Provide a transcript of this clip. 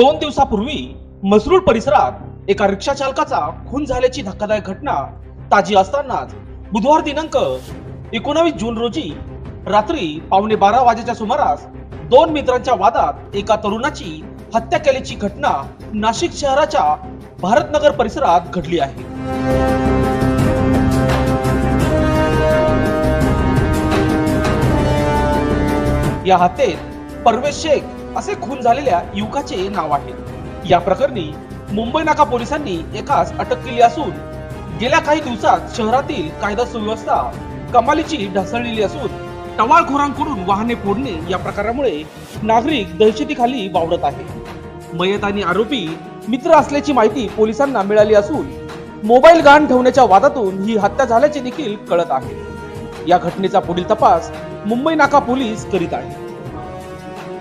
दोन दिवसापूर्वी मसरूळ परिसरात एका रिक्षा चालकाचा खून झाल्याची धक्कादायक घटना ताजी असतानाच बुधवार दिनांक एकोणावीस जून रोजी रात्री पावणे बारा वाजेच्या सुमारास दोन मित्रांच्या वादात एका तरुणाची हत्या केल्याची घटना नाशिक शहराच्या भारतनगर परिसरात घडली आहे. या हत्येत परवेश शेख असे खून झालेल्या युवकाचे नाव आहे. या प्रकरणी मुंबई नाका पोलिसांनी एकास अटक केली असून गेल्या काही दिवसात शहरातील कायदा सुव्यवस्था कमालीची ढासळलेली असून टवाळखोरांकडून वाहने फोडणे या प्रकारामुळे नागरिक दहशतीखाली वावरत आहे. मयत आणि आरोपी मित्र असल्याची माहिती पोलिसांना मिळाली असून मोबाईल गहाण ठेवण्याच्या वादातून ही हत्या झाल्याचे देखील कळत आहे. या घटनेचा पुढील तपास मुंबई नाका पोलीस करीत आहे